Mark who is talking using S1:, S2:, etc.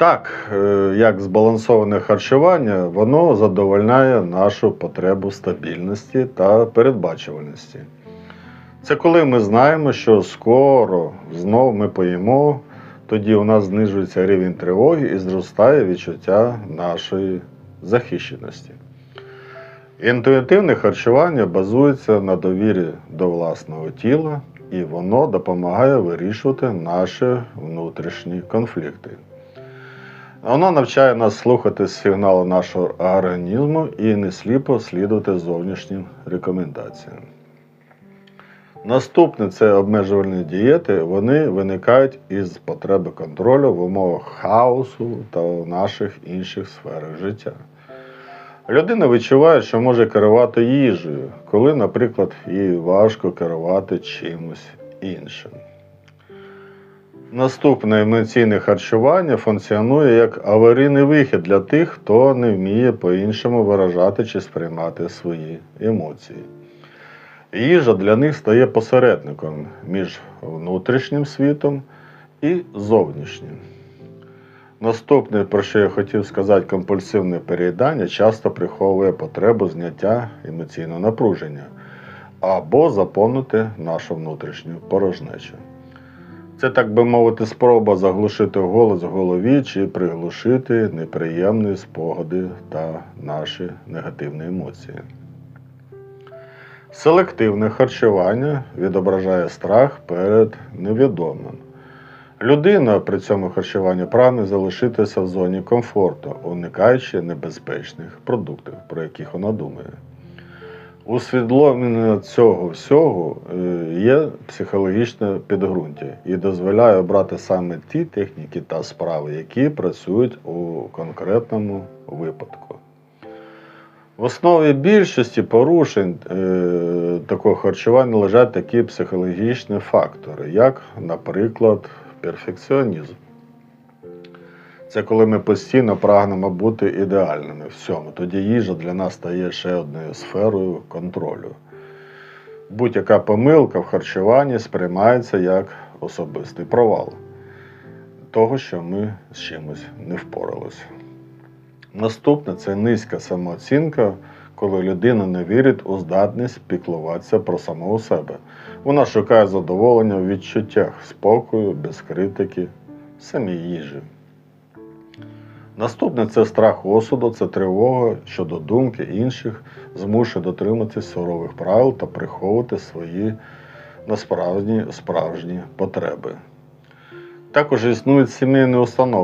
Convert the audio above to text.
S1: Так, е, як збалансоване харчування, воно задовольняє нашу потребу стабільності та передбачувальності. Це коли ми знаємо, що скоро знов ми поїмо, тоді у нас знижується рівень тривоги і зростає відчуття нашої захищеності. Інтуїтивне харчування базується на довірі до власного тіла, і воно допомагає вирішувати наші внутрішні конфлікти. Воно навчає нас слухати сигнали нашого організму і не сліпо слідувати зовнішнім рекомендаціям. Наступне це обмежувальні дієти. Вони виникають із потреби контролю в умовах хаосу та в наших інших сферах життя. Людина відчуває, що може керувати їжею, коли, наприклад, їй важко керувати чимось іншим. Наступне емоційне харчування функціонує як аварійний вихід для тих, хто не вміє по-іншому виражати чи сприймати свої емоції. Їжа для них стає посередником між внутрішнім світом і зовнішнім. Наступне, про що я хотів сказати, компульсивне переїдання часто приховує потребу зняття емоційного напруження або заповнити нашу внутрішню порожнечу. Це, так би мовити, спроба заглушити голос в голові чи приглушити неприємні спогади та наші негативні емоції. Селективне харчування відображає страх перед невідомим. Людина при цьому харчуванні прагне залишитися в зоні комфорту, уникаючи небезпечних продуктів, про яких вона думає. Усвідомлення цього всього е, є психологічне підґрунтя і дозволяє обрати саме ті техніки та справи, які працюють у конкретному випадку. В основі більшості порушень е, такого харчування лежать такі психологічні фактори, як, наприклад, перфекціонізм. Це коли ми постійно прагнемо бути ідеальними в всьому. Тоді їжа для нас стає ще одною сферою контролю. Будь-яка помилка в харчуванні сприймається як особистий провал того, що ми з чимось не впоралися. Наступне це низька самооцінка, коли людина не вірить у здатність піклуватися про самого себе. Вона шукає задоволення в відчуттях спокою, без критики, самій їжі. Наступне це страх осуду, це тривога щодо думки інших, змушує дотриматися сурових правил та приховувати свої насправжні справжні потреби. Також існують сімейні установки,